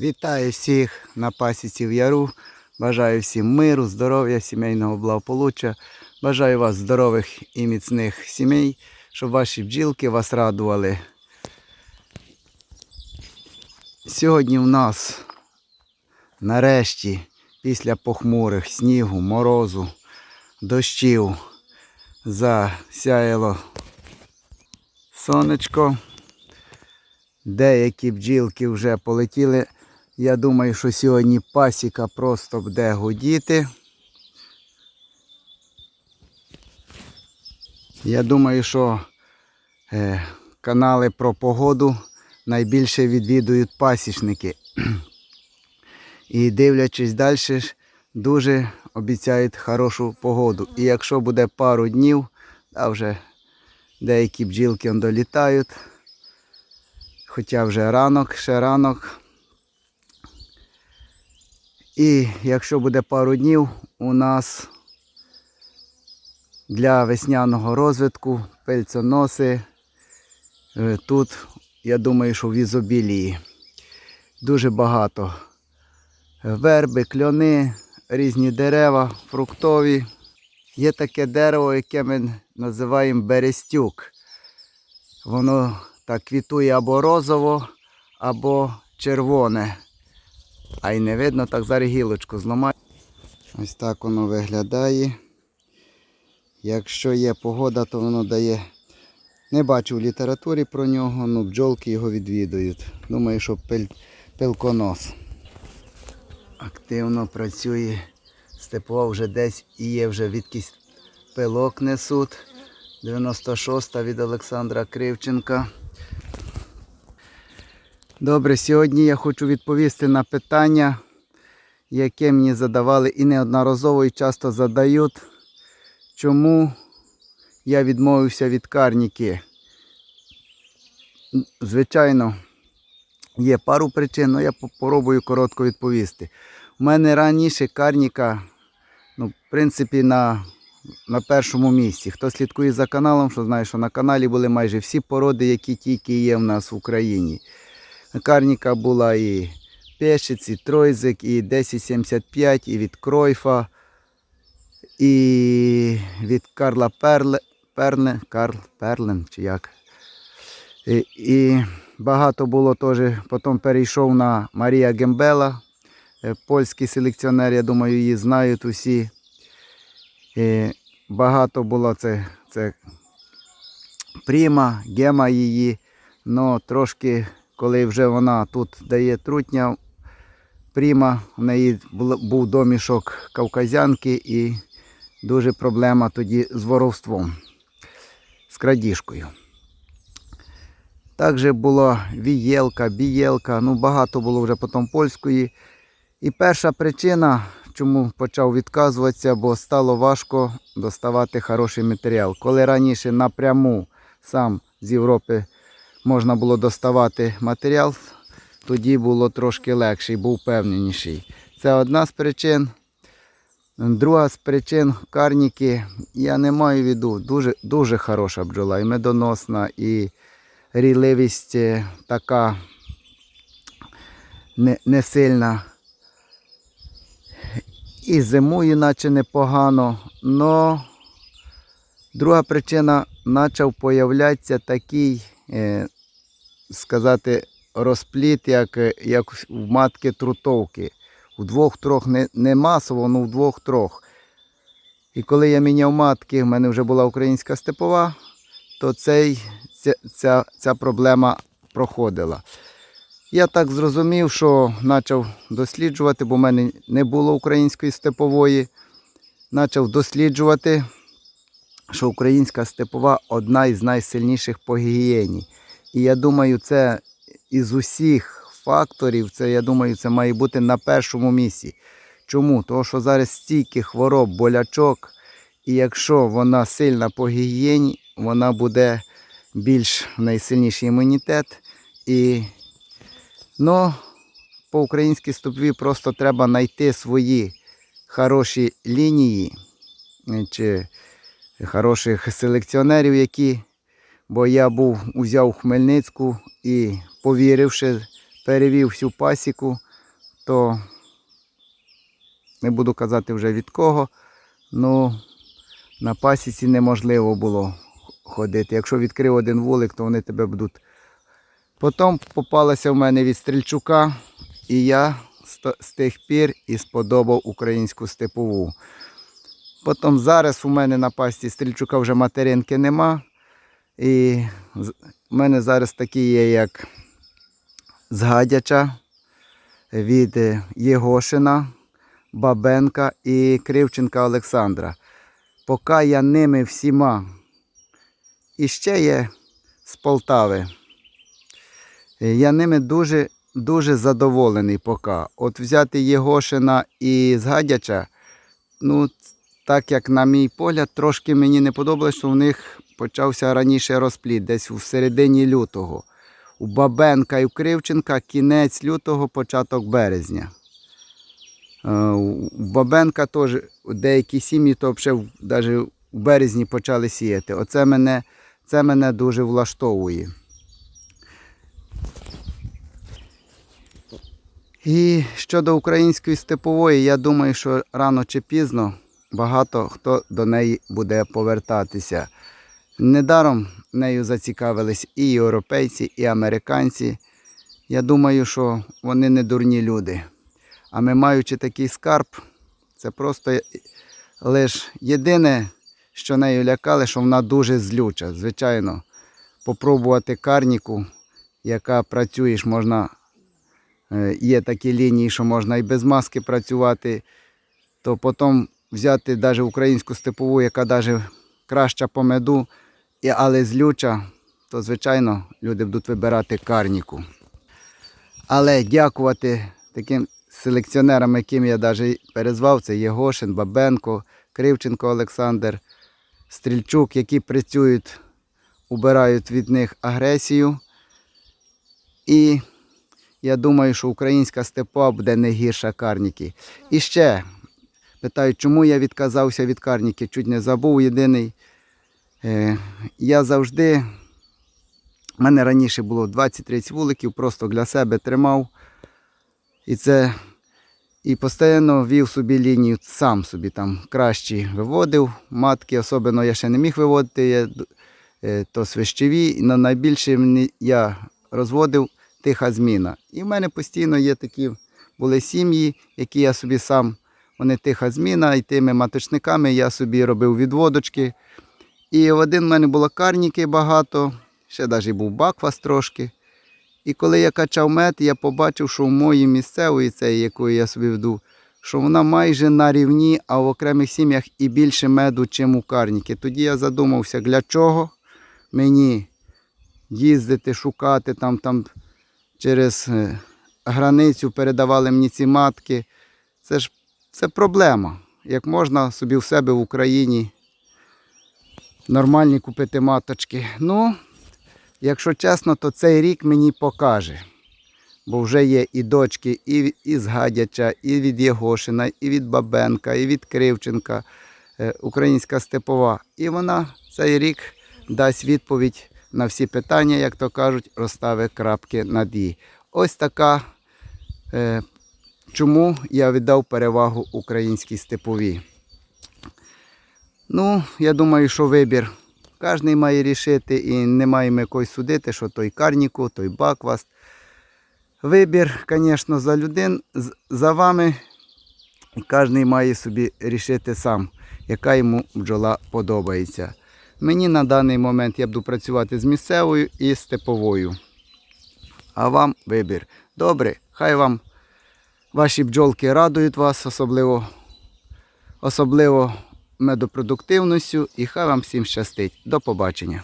Вітаю всіх на пасіці в яру. Бажаю всім миру, здоров'я, сімейного благополуччя. Бажаю вас здорових і міцних сімей, щоб ваші бджілки вас радували. Сьогодні в нас нарешті, після похмурих снігу, морозу, дощів, засяяло сонечко. Деякі бджілки вже полетіли. Я думаю, що сьогодні пасіка просто буде гудіти. Я думаю, що е, канали про погоду найбільше відвідують пасічники. І дивлячись далі, дуже обіцяють хорошу погоду. І якщо буде пару днів, а вже деякі бджілки долітають, хоча вже ранок, ще ранок. І якщо буде пару днів, у нас для весняного розвитку пельцоноси е, тут, я думаю, що в ізобілії. Дуже багато верби, кльони, різні дерева, фруктові. Є таке дерево, яке ми називаємо берестюк. Воно так квітує або розово, або червоне. А й не видно, так зараз гілочку зламаю. Ось так воно виглядає. Якщо є погода, то воно дає. Не бачу в літературі про нього, але бджолки його відвідують. Думаю, що пил... пилконос. Активно працює. Степова вже десь і є вже відкись пилок несуть. 96-та від Олександра Кривченка. Добре, сьогодні я хочу відповісти на питання, яке мені задавали і неодноразово і часто задають, чому я відмовився від карніки. Звичайно, є пару причин, але я попробую коротко відповісти. У мене раніше карніка, ну, в принципі, на, на першому місці. Хто слідкує за каналом, що знає, що на каналі були майже всі породи, які тільки є в нас в Україні. Карніка була і Пешиць, і Тройзик, і 1075, і від Кройфа, і від Карла Перле, Перле, Карл Перлен, чи як. І, і багато було теж, потім перейшов на Марія Гембела, е, польський селекціонер, я думаю, її знають усі. І багато було це, це Пріма, гема її, але трошки коли вже вона тут дає трутня, пріма, в неї був домішок кавказянки і дуже проблема тоді з воровством, з крадіжкою. Також була вієлка, бієлка, ну багато було вже потім польської. І перша причина, чому почав відказуватися, бо стало важко доставати хороший матеріал. Коли раніше напряму сам з Європи можна було доставати матеріал, тоді було трошки легше і був впевненіший. Це одна з причин. Друга з причин карніки, я не маю в виду, дуже дуже хороша бджола, і медоносна, і рійливість е, така не, не сильна. І зимою наче непогано, але друга причина почав появлятися такий е, сказати, розпліт, як як в матки трутовки. У двох-трьох не, не масово, але в двох-трьох. І коли я міняв матки, в мене вже була українська степова, то цей, ця, ця, ця проблема проходила. Я так зрозумів, що почав досліджувати, бо в мене не було української степової. Почав досліджувати, що українська степова одна із найсильніших по гігієні. І я думаю, це із усіх факторів, це, я думаю, це має бути на першому місці. Чому? Тому що зараз стільки хвороб, болячок, і якщо вона сильна по гігієні, вона буде більш найсильніший імунітет. І ну, по українській степові просто треба знайти свої хороші лінії е, чи хороших селекціонерів, які. Бо я був, узяв Хмельницьку і повіривши, перевів всю пасіку, то не буду казати вже від кого. Ну, на пасіці неможливо було ходити. Якщо відкрив один вулик, то вони тебе будуть. Потім попалася в мене від Стрільчука, і я з тих пір і сподобав українську степову. Потім зараз у мене на пасті Стрільчука вже материнки нема. І в мене зараз такі є, як Згадяча від е, Єгошина, Бабенка і Кривченка Олександра. Поки я ними всіма. І ще є з Полтави. Я ними дуже, дуже задоволений поки. От взяти Єгошина і Згадяча, ну, так як, на мій погляд, трошки мені не подобалось, що в них почався раніше розплід, десь у середині лютого. У Бабенка і у Кривченка кінець лютого, початок березня. Е, У Бабенка теж деякі сім'ї то взагалі у березні почали сіяти. Оце мене, це мене дуже влаштовує. І щодо української степової, я думаю, що рано чи пізно багато хто до неї буде повертатися. Недаром нею зацікавились і європейці, і американці. Я думаю, що вони не дурні люди. А ми, маючи такий скарб, це просто лише єдине, що нею лякали, що вона дуже злюча. Звичайно, попробувати карніку, яка працюєш, можна. е, Є такі лінії, що можна і без маски працювати, то потім взяти навіть українську степову, яка навіть краща по меду, але злюча, то звичайно люди будуть вибирати карніку. Але дякувати таким селекціонерам, яким я навіть перезвав, це Єгошин, Бабенко, Кривченко Олександр, Стрільчук, які працюють, убирають від них агресію. І я думаю, що українська степа буде не гірша карніки. І ще питають, чому я відказався від карніки, чуть не забув єдиний. Е, я завжди, в мене раніше було 20-30 вуликів, просто для себе тримав. І це і постійно вів собі лінію, сам собі там кращі виводив. Матки, особливо я ще не міг виводити, я, е, то свищеві. але найбільше я розводив тиха зміна. І в мене постійно є такі були сім'ї, які я собі сам, вони тиха зміна, і тими маточниками я собі робив відводочки. І в один в мене було карніки багато, ще навіть був баквас трошки. І коли я качав мед, я побачив, що в моїй місцевої, цієї, якої я собі веду, що вона майже на рівні, а в окремих сім'ях і більше меду, чим у карніки. Тоді я задумався, для чого мені їздити, шукати там, там через е, границю передавали мені ці матки. Це ж це проблема. Як можна собі в себе в Україні нормальні купити маточки. Ну, якщо чесно, то цей рік мені покаже. Бо вже є і дочки, і, і з Гадяча, і від Єгошина, і від Бабенка, і від Кривченка, е, українська степова. І вона цей рік дасть відповідь на всі питання, як то кажуть, розставить крапки над «і». Ось така, е, чому я віддав перевагу українській степовій. Ну, я думаю, що вибір кожен має рішити і не маємо якось судити, що той карніку, той бакваст. Вибір, звісно, за людей, з- за вами. Кожен має собі рішити сам, яка йому бджола подобається. Мені на даний момент я буду працювати з місцевою і степовою. А вам вибір. Добре, хай вам ваші бджолки радують вас, особливо, особливо медопродуктивністю, і хай вам всім щастить. До побачення.